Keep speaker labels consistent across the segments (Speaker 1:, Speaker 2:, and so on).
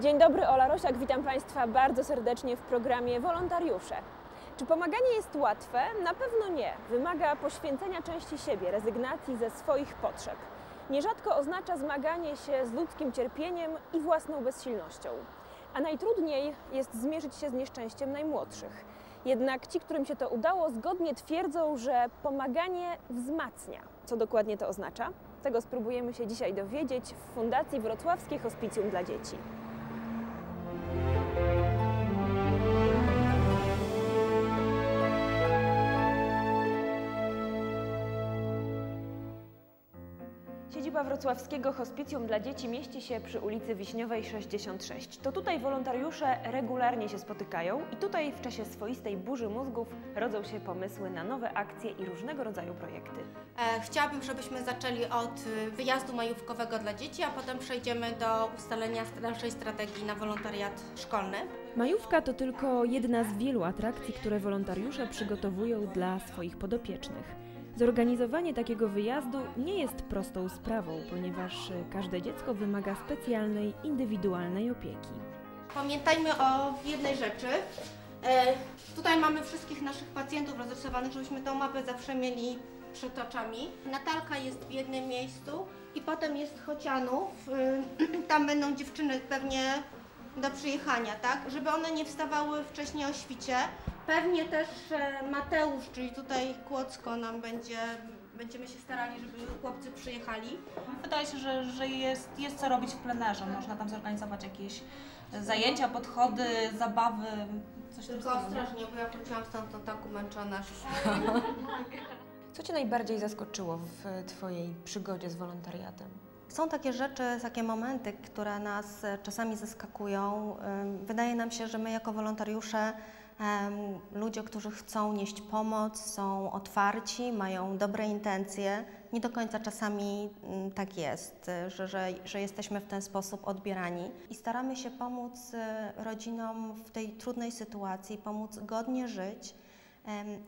Speaker 1: Dzień dobry, Ola Rosiak, witam Państwa bardzo serdecznie w programie Wolontariusze. Czy pomaganie jest łatwe? Na pewno nie. Wymaga poświęcenia części siebie, rezygnacji ze swoich potrzeb. Nierzadko oznacza zmaganie się z ludzkim cierpieniem i własną bezsilnością. A najtrudniej jest zmierzyć się z nieszczęściem najmłodszych. Jednak ci, którym się to udało, zgodnie twierdzą, że pomaganie wzmacnia. Co dokładnie to oznacza? Tego spróbujemy się dzisiaj dowiedzieć w Fundacji Wrocławskie Hospicjum dla Dzieci. Siedziba Wrocławskiego Hospicjum dla Dzieci mieści się przy ulicy Wiśniowej 66. To tutaj wolontariusze regularnie się spotykają i tutaj w czasie swoistej burzy mózgów rodzą się pomysły na nowe akcje i różnego rodzaju projekty.
Speaker 2: E, Chciałabym, żebyśmy zaczęli od y, wyjazdu majówkowego dla dzieci, a potem przejdziemy do ustalenia naszej strategii na wolontariat szkolny.
Speaker 1: Majówka to tylko jedna z wielu atrakcji, które wolontariusze przygotowują dla swoich podopiecznych. Zorganizowanie takiego wyjazdu nie jest prostą sprawą, ponieważ każde dziecko wymaga specjalnej, indywidualnej opieki.
Speaker 2: Pamiętajmy o jednej rzeczy. E, Tutaj mamy wszystkich naszych pacjentów rozrysowanych, żebyśmy tą mapę zawsze mieli przed oczami. Natalka jest w jednym miejscu i potem jest Chocianów. Y, Tam będą dziewczyny pewnie do przyjechania, tak? Żeby one nie wstawały wcześniej o świcie. Pewnie też Mateusz, czyli tutaj Kłodzko nam będzie, będziemy się starali, żeby chłopcy przyjechali.
Speaker 3: Wydaje się, że, że jest, jest co robić w plenerze. Można tam zorganizować jakieś zajęcia, podchody, zabawy, coś
Speaker 2: Tylko ostrożnie, bo ja wróciłam stamtąd tak umęczona.
Speaker 1: Co Cię najbardziej zaskoczyło w Twojej przygodzie z wolontariatem?
Speaker 4: Są takie rzeczy, takie momenty, które nas czasami zaskakują. Wydaje nam się, że my jako wolontariusze, ludzie, którzy chcą nieść pomoc, są otwarci, mają dobre intencje. Nie do końca czasami mm, tak jest, że, że, że jesteśmy w ten sposób odbierani. I staramy się pomóc e, rodzinom w tej trudnej sytuacji, pomóc godnie żyć.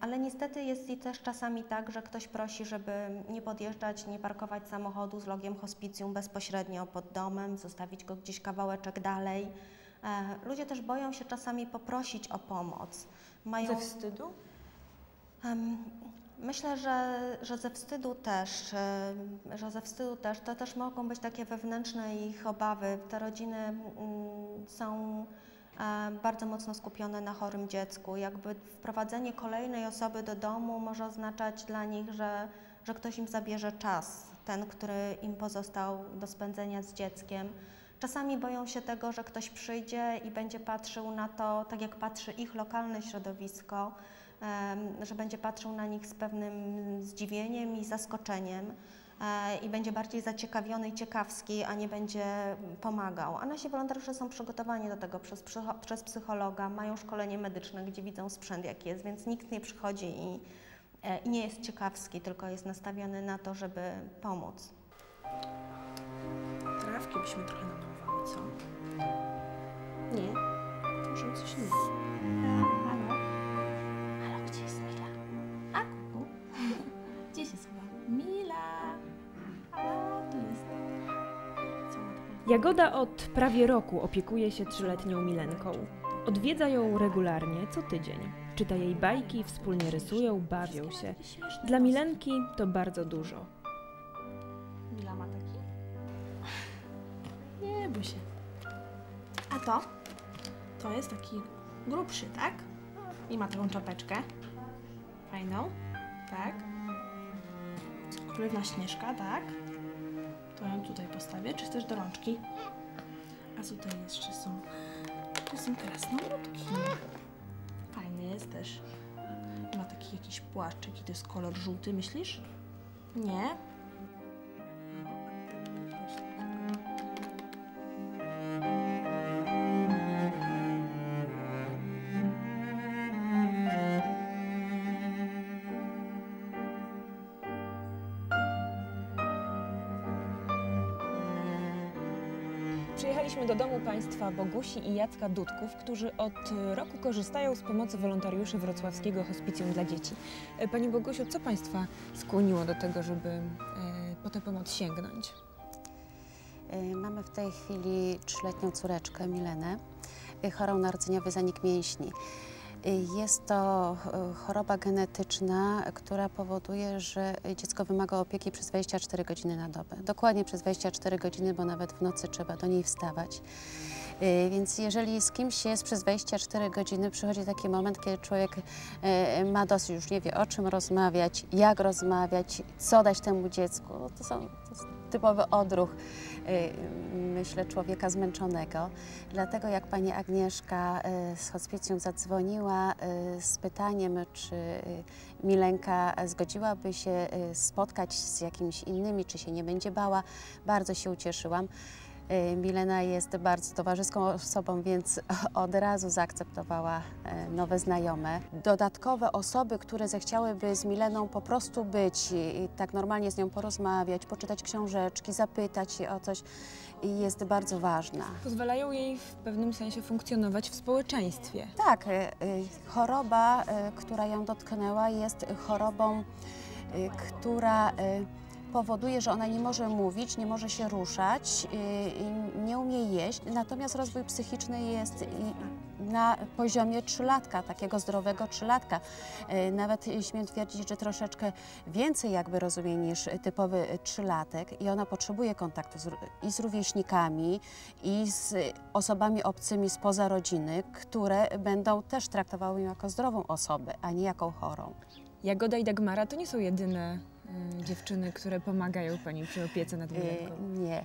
Speaker 4: Ale niestety jest i też czasami tak, że ktoś prosi, żeby nie podjeżdżać, nie parkować samochodu z logiem hospicjum bezpośrednio pod domem, zostawić go gdzieś kawałeczek dalej. E, Ludzie też boją się czasami poprosić o pomoc. Mają,
Speaker 1: Ze wstydu?
Speaker 4: Myślę, że, że ze wstydu też, em, że ze wstydu też, to też mogą być takie wewnętrzne ich obawy. Te rodziny mm, są e, bardzo mocno skupione na chorym dziecku. Jakby wprowadzenie kolejnej osoby do domu może oznaczać dla nich, że, że ktoś im zabierze czas, ten, który im pozostał do spędzenia z dzieckiem. Czasami boją się tego, że ktoś przyjdzie i będzie patrzył na to, tak jak patrzy ich lokalne środowisko, że będzie patrzył na nich z pewnym zdziwieniem i zaskoczeniem e, i będzie bardziej zaciekawiony i ciekawski, a nie będzie pomagał. A nasi wolontariusze są przygotowani do tego przez, przez psychologa, mają szkolenie medyczne, gdzie widzą sprzęt jaki jest, więc nikt nie przychodzi i, e, i nie jest ciekawski, tylko jest nastawiony na to, żeby pomóc.
Speaker 5: Trawki byśmy trochę namalowały, co?
Speaker 4: Nie.
Speaker 5: Może coś innego.
Speaker 6: Halo? Halo, gdzie jest Mila? A, kuku. Gdzie się schowa? Mila! Halo, tu jest.
Speaker 1: Jagoda od prawie roku opiekuje się trzyletnią Milenką. Odwiedza ją regularnie, co tydzień. Czyta jej bajki, wspólnie rysują, bawią się. Dla Milenki to bardzo dużo.
Speaker 5: Mila ma? Nie bój się. A to? To jest taki grubszy, tak? I ma taką czapeczkę. Fajną. Tak. Królewna Śnieżka, tak. To ją tutaj postawię. Czy też do rączki? A tutaj jeszcze są... Tu są krasnoludki. Fajny jest też. Ma taki jakiś płaszczyk i to jest kolor żółty, myślisz? Nie?
Speaker 1: Przyjechaliśmy do domu państwa Bogusi i Jacka Dudków, którzy od roku korzystają z pomocy wolontariuszy Wrocławskiego Hospicjum dla Dzieci. E, Pani Bogusiu, co Państwa skłoniło do tego, żeby e, po tę pomoc sięgnąć?
Speaker 7: Y, Mamy w tej chwili trzyletnią córeczkę Milenę, chorą na rdzeniowy zanik mięśni. Jest to y, choroba genetyczna, która powoduje, że dziecko wymaga opieki przez 24 godziny na dobę. Dokładnie przez 24 godziny, bo nawet w nocy trzeba do niej wstawać. Y, Więc jeżeli z kimś jest przez 24 godziny, przychodzi taki moment, kiedy człowiek y, ma dosyć, już nie wie o czym rozmawiać, jak rozmawiać, co dać temu dziecku. To, są, to jest typowy odruch, y, myślę, człowieka zmęczonego. Dlatego jak pani Agnieszka y, z hospicjum zadzwoniła y, z pytaniem, czy Milenka zgodziłaby się spotkać z jakimiś innymi, czy się nie będzie bała, bardzo się ucieszyłam. Y, Milena jest bardzo towarzyską osobą, więc od razu zaakceptowała e, nowe znajome. Dodatkowe osoby, które zechciałyby z Mileną po prostu być i tak normalnie z nią porozmawiać, poczytać książeczki, zapytać się o coś, jest bardzo ważna.
Speaker 1: Pozwalają jej w pewnym sensie funkcjonować w społeczeństwie.
Speaker 7: Tak, y, y, choroba, y, która ją dotknęła, jest chorobą, y, która y, powoduje, że ona nie może mówić, nie może się ruszać, y, nie umie jeść, natomiast rozwój psychiczny jest na poziomie trzylatka, takiego zdrowego trzylatka. Y, Nawet śmiem twierdzić, że troszeczkę więcej jakby rozumie niż typowy trzylatek i ona potrzebuje kontaktu z, i z rówieśnikami, i z osobami obcymi spoza rodziny, które będą też traktowały ją jako zdrową osobę, a nie jako chorą.
Speaker 1: Jagoda i Dagmara to nie są jedyne dziewczyny, które pomagają pani przy opiece nad Milenką.
Speaker 7: Nie.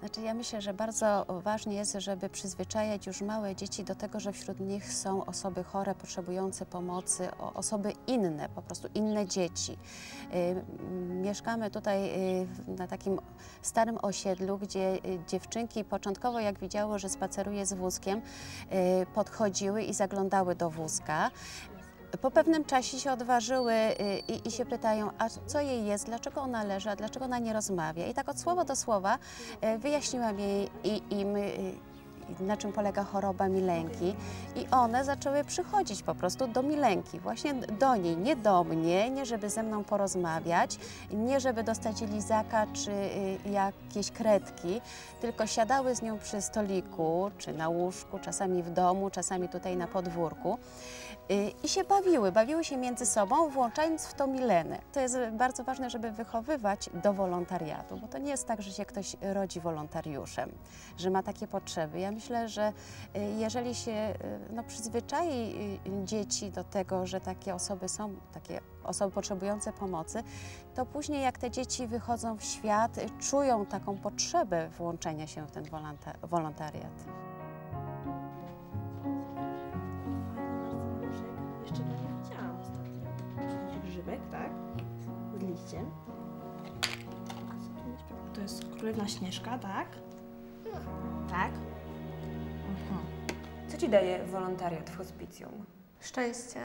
Speaker 7: Znaczy ja myślę, że bardzo ważne jest, żeby przyzwyczajać już małe dzieci do tego, że wśród nich są osoby chore, potrzebujące pomocy, osoby inne, po prostu inne dzieci. Y, Mieszkamy tutaj y, na takim starym osiedlu, gdzie y, dziewczynki początkowo jak widziały, że spaceruje z wózkiem, podchodziły i zaglądały do wózka. Po pewnym czasie się odważyły y, i, i się pytają, a co jej jest, dlaczego ona leży, a dlaczego ona nie rozmawia. I tak od słowa do słowa y, wyjaśniłam jej i im, na czym polega choroba Milenki. I one zaczęły przychodzić po prostu do Milenki, właśnie do niej, nie do mnie, nie żeby ze mną porozmawiać, nie żeby dostać lizaka czy y, jakieś kredki, tylko siadały z nią przy stoliku, czy na łóżku, czasami w domu, czasami tutaj na podwórku. Y, I się bawiły, bawiły się między sobą, włączając w to Milenę. To jest bardzo ważne, żeby wychowywać do wolontariatu, bo to nie jest tak, że się ktoś rodzi wolontariuszem, że ma takie potrzeby. Ja myślę, że y, jeżeli się y, no, przyzwyczai y, dzieci do tego, że takie osoby są, takie osoby potrzebujące pomocy, to później jak te dzieci wychodzą w świat, czują taką potrzebę włączenia się w ten wolonta- wolontariat.
Speaker 5: Jeszcze go nie widziałam ostatnio. Grzybek, tak? Z liściem. To jest królewna Śnieżka, tak? Tak.
Speaker 1: Co ci daje wolontariat w hospicjum?
Speaker 8: szczęście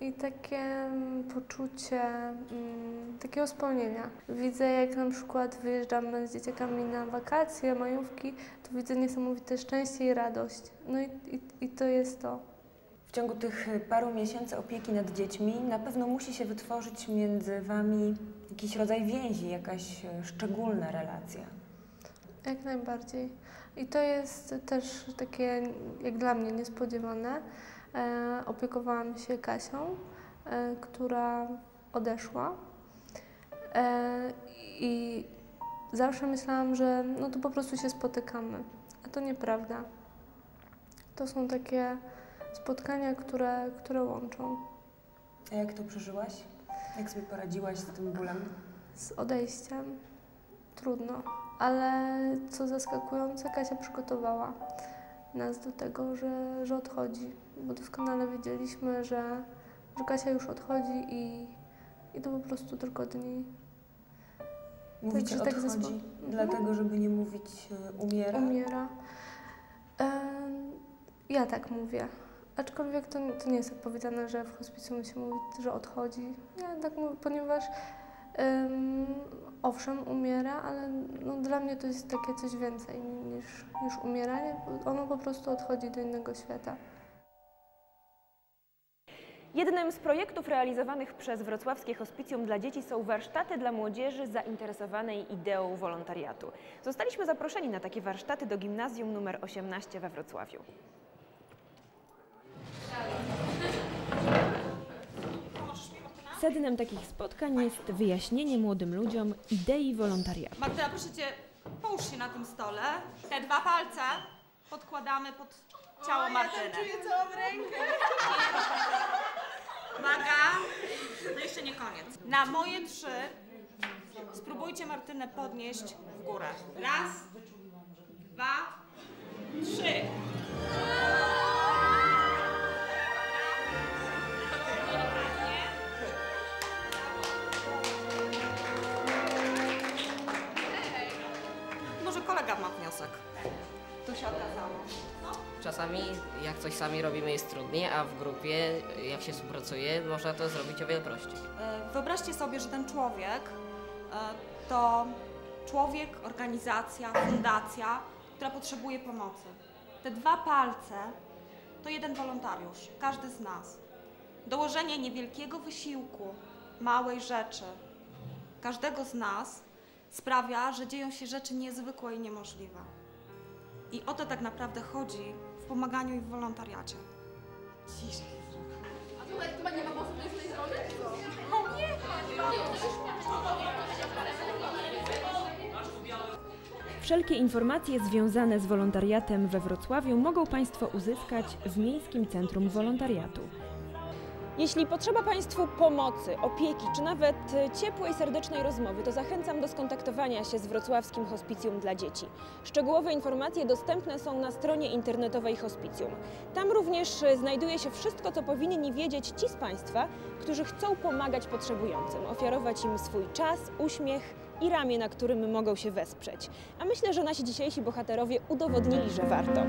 Speaker 8: i takie mm, poczucie mm, takiego spełnienia. Widzę, jak na przykład wyjeżdżamy z dzieciakami na wakacje, majówki, to widzę niesamowite szczęście i radość. No i, i, i to jest to.
Speaker 1: W ciągu tych paru miesięcy opieki nad dziećmi na pewno musi się wytworzyć między wami jakiś rodzaj więzi, jakaś e, szczególna relacja.
Speaker 8: Jak najbardziej. I to jest też takie, jak dla mnie, niespodziewane. E, opiekowałam się Kasią, e, która odeszła. E, I zawsze myślałam, że no to po prostu się spotykamy. A to nieprawda. To są takie spotkania, które, które łączą.
Speaker 1: A jak to przeżyłaś? Jak sobie poradziłaś z tym bólem?
Speaker 8: z odejściem trudno, ale co zaskakujące, Kasia przygotowała nas do tego, że, że odchodzi, bo doskonale wiedzieliśmy, że, że Kasia już odchodzi i, i to po prostu tylko dni.
Speaker 1: Mówicie
Speaker 8: tak
Speaker 1: odchodzi,
Speaker 8: zespo- Mhm.
Speaker 1: dlatego żeby nie mówić e, umiera?
Speaker 8: Umiera. Ja tak mówię. Aczkolwiek to, to nie jest tak powiedziane, że w hospicjum się mówi, że odchodzi. Ja tak mówię, ponieważ em, owszem, umiera, ale no, dla mnie to jest takie coś więcej niż, niż umieranie. Ono po prostu odchodzi do innego świata.
Speaker 1: Jednym z projektów realizowanych przez Wrocławskie Hospicjum dla Dzieci są warsztaty dla młodzieży zainteresowanej ideą wolontariatu. Zostaliśmy zaproszeni na takie warsztaty do gimnazjum nr 18 we Wrocławiu. Sednem takich spotkań jest wyjaśnienie młodym ludziom idei wolontariatu.
Speaker 3: Magda, proszę Cię, połóż się na tym stole. Te dwa palce podkładamy pod ciało Martyny. Ja czuję całą rękę. Uwaga, to jeszcze nie koniec. Na moje trzy spróbujcie Martynę podnieść w górę. Raz, dwa, trzy. Kolega ma wniosek. Tu się okazało.
Speaker 9: Czasami jak coś sami robimy jest trudniej, a w grupie jak się współpracuje można to zrobić o wiele prościej.
Speaker 3: E, Wyobraźcie sobie, że ten człowiek e, to człowiek, organizacja, fundacja, która potrzebuje pomocy. Te dwa palce to jeden wolontariusz, każdy z nas. Dołożenie niewielkiego wysiłku, małej rzeczy, każdego z nas sprawia, że dzieją się rzeczy niezwykłe i niemożliwe. I o to tak naprawdę chodzi w pomaganiu i w wolontariacie.
Speaker 1: Wszelkie informacje związane z wolontariatem we Wrocławiu mogą Państwo uzyskać w Miejskim Centrum Wolontariatu. Jeśli potrzeba Państwu pomocy, opieki czy nawet e, ciepłej, serdecznej rozmowy, to zachęcam do skontaktowania się z Wrocławskim Hospicjum dla Dzieci. Szczegółowe informacje dostępne są na stronie internetowej Hospicjum. Tam również e, znajduje się wszystko, co powinni wiedzieć ci z Państwa, którzy chcą pomagać potrzebującym, ofiarować im swój czas, uśmiech i ramię, na którym mogą się wesprzeć. A myślę, że nasi dzisiejsi bohaterowie udowodnili, że warto.